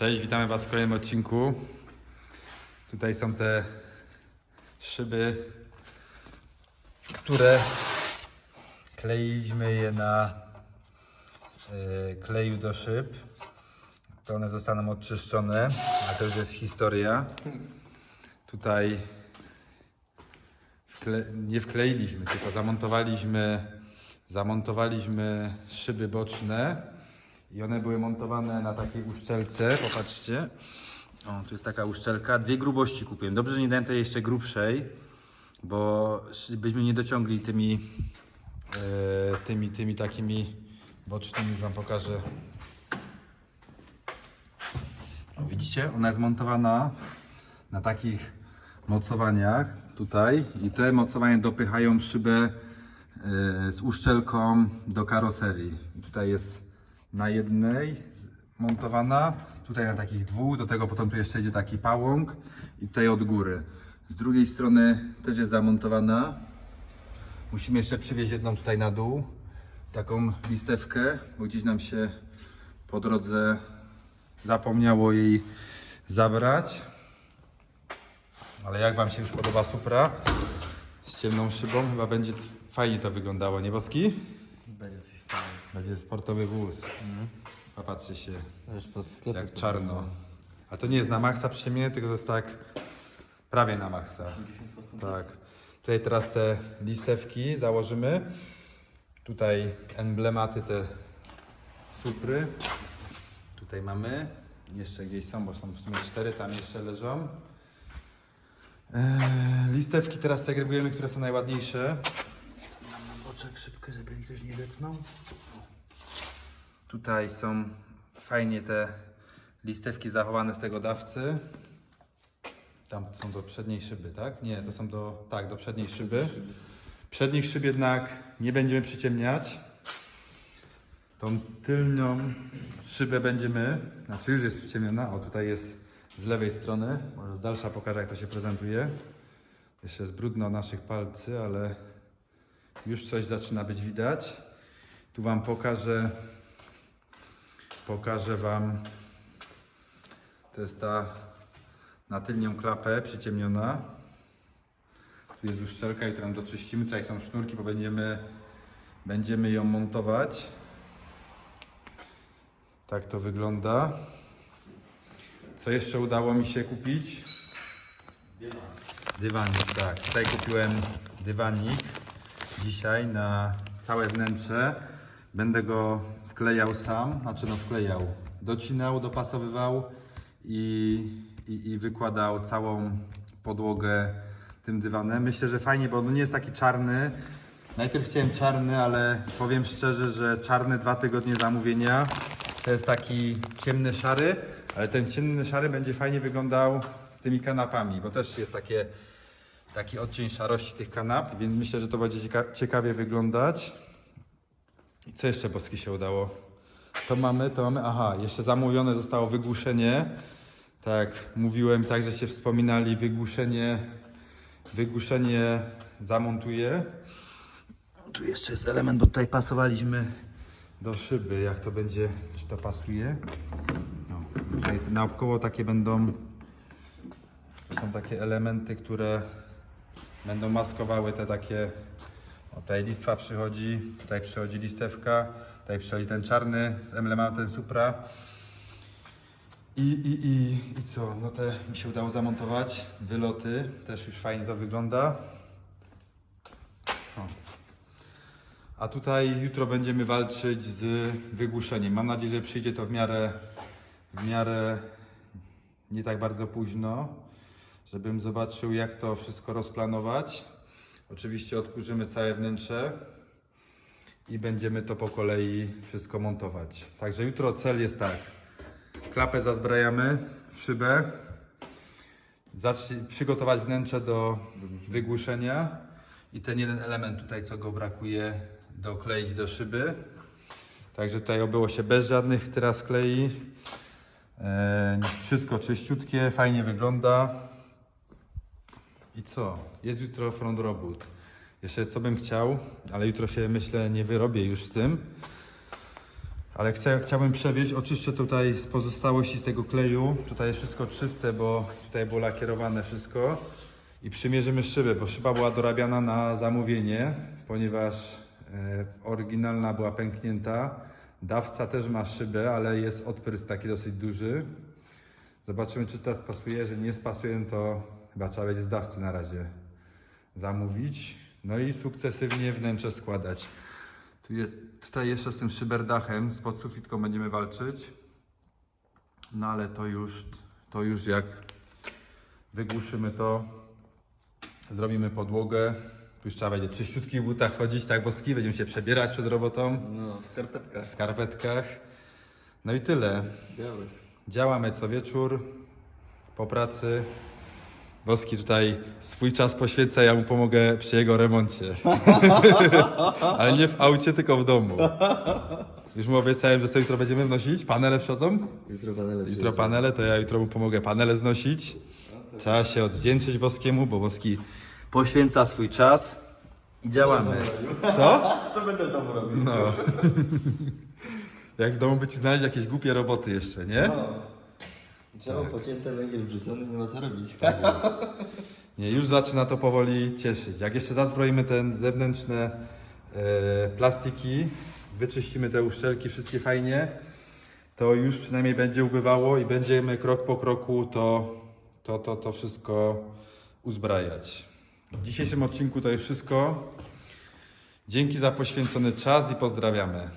Cześć, witamy Was w kolejnym odcinku. Tutaj są te szyby, które kleiliśmy je na y, kleju do szyb. To one zostaną odczyszczone, a to już jest historia. Tutaj wkle, nie wkleiliśmy, tylko zamontowaliśmy, zamontowaliśmy szyby boczne i one były montowane na takiej uszczelce, popatrzcie. O, tu jest taka uszczelka, dwie grubości kupiłem. Dobrze, że nie dałem tej jeszcze grubszej, bo byśmy nie dociągli tymi, e, tymi, tymi takimi bocznymi, Wam pokażę. O, widzicie, ona jest montowana na takich mocowaniach tutaj i te mocowania dopychają szybę e, z uszczelką do karoserii. Tutaj jest na jednej montowana, tutaj na takich dwóch, do tego potem tu jeszcze idzie taki pałąk i tutaj od góry. Z drugiej strony też jest zamontowana. Musimy jeszcze przywieźć jedną tutaj na dół, taką listewkę, bo gdzieś nam się po drodze zapomniało jej zabrać. Ale jak Wam się już podoba Supra z ciemną szybą, chyba będzie fajnie to wyglądało, nie Boski? Będzie coś. Będzie sportowy wóz. Popatrzcie się, Wiesz, pod jak czarno. A to nie jest na maksa przyciemnienie, tylko to jest tak prawie na maksa. Tak. Tutaj teraz te listewki założymy. Tutaj emblematy te supry. Tutaj mamy. Jeszcze gdzieś są, bo są w sumie cztery, tam jeszcze leżą. Eee, listewki teraz segregujemy, które są najładniejsze. Oczek szybkę, żeby ktoś nie depnął. Tutaj są fajnie te listewki zachowane z tego dawcy. Tam są do przedniej szyby, tak? Nie, to są do, tak, do przedniej szyby. Przednich szyb jednak nie będziemy przyciemniać. Tą tylną szybę będziemy, znaczy już jest przyciemniona, o tutaj jest z lewej strony, może z dalsza pokażę jak to się prezentuje. Jeszcze jest brudno naszych palcy, ale już coś zaczyna być widać. Tu Wam pokażę, pokażę Wam, to jest ta na tylnią klapę przyciemniona. Tu jest uszczelka i którą doczyścimy. Tutaj są sznurki, bo będziemy, będziemy ją montować. Tak to wygląda. Co jeszcze udało mi się kupić? Dywanik, tak. Tutaj kupiłem dywanik dzisiaj na całe wnętrze. Będę go wklejał sam, znaczy no wklejał, docinał, dopasowywał i, i, i wykładał całą podłogę tym dywanem. Myślę, że fajnie, bo on nie jest taki czarny. Najpierw chciałem czarny, ale powiem szczerze, że czarny dwa tygodnie zamówienia to jest taki ciemny szary, ale ten ciemny szary będzie fajnie wyglądał z tymi kanapami, bo też jest takie, taki odcień szarości tych kanap, więc myślę, że to będzie cieka- ciekawie wyglądać. I co jeszcze Boski się udało? To mamy, to mamy, aha, jeszcze zamówione zostało wygłuszenie. Tak, mówiłem, tak, że się wspominali, wygłuszenie, wygłuszenie zamontuję. Tu jeszcze jest element, bo tutaj pasowaliśmy do szyby, jak to będzie, czy to pasuje. No, tutaj naokoło takie będą, są takie elementy, które będą maskowały te takie, o tutaj listwa przychodzi, tutaj przychodzi listewka, tutaj przychodzi ten czarny z emblematem Supra. I, i, i, I co? No te mi się udało zamontować. Wyloty, też już fajnie to wygląda. O. A tutaj jutro będziemy walczyć z wygłuszeniem. Mam nadzieję, że przyjdzie to w miarę, w miarę nie tak bardzo późno, żebym zobaczył jak to wszystko rozplanować. Oczywiście odkurzymy całe wnętrze i będziemy to po kolei wszystko montować. Także jutro cel jest tak. Klapę zazbrajamy w szybę. Zacznij przygotować wnętrze do wygłuszenia i ten jeden element tutaj, co go brakuje, dokleić do szyby. Także tutaj obyło się bez żadnych teraz klei. E, wszystko czyściutkie, fajnie wygląda. I co? Jest jutro front robót. Jeszcze co bym chciał, ale jutro się myślę nie wyrobię już z tym. Ale chcę, chciałbym przewieźć, oczyszczę tutaj z pozostałości z tego kleju. Tutaj jest wszystko czyste, bo tutaj było lakierowane wszystko. I przymierzymy szybę, bo szyba była dorabiana na zamówienie, ponieważ e, oryginalna była pęknięta. Dawca też ma szybę, ale jest odprysk taki dosyć duży. Zobaczymy, czy ta spasuje. Jeżeli nie spasuje, to chyba trzeba będzie z dawcy na razie zamówić. No i sukcesywnie wnętrze składać. Tu je, tutaj jeszcze z tym szyberdachem, z podsufitką będziemy walczyć. No ale to już, to już jak wygłuszymy to, zrobimy podłogę. Tu już trzeba będzie czyściutkich butach chodzić, tak boski, będziemy się przebierać przed robotą, No, w skarpetkach. w skarpetkach. No i tyle. Białych. Działamy co wieczór po pracy. Boski tutaj swój czas poświęca, ja mu pomogę przy jego remoncie. Ale nie w aucie, tylko w domu. Już mu obiecałem, że sobie jutro będziemy wnosić. Panele wschodzą? Jutro panele Jutro panele, to ja jutro mu pomogę panele znosić. Trzeba się odwdzięczyć Boskiemu, bo Boski poświęca swój czas i działamy. Co? Co będę w domu robił? No. Jak w domu by ci znaleźć jakieś głupie roboty jeszcze, nie? No. Drzewo pocięte, węgiel wrzucony, nie ma co robić. Tak. Nie, już zaczyna to powoli cieszyć. Jak jeszcze zazbroimy te zewnętrzne e, plastiki, wyczyścimy te uszczelki wszystkie fajnie, to już przynajmniej będzie ubywało i będziemy krok po kroku to, to, to, to wszystko uzbrajać. W dzisiejszym odcinku to już wszystko. Dzięki za poświęcony czas i pozdrawiamy.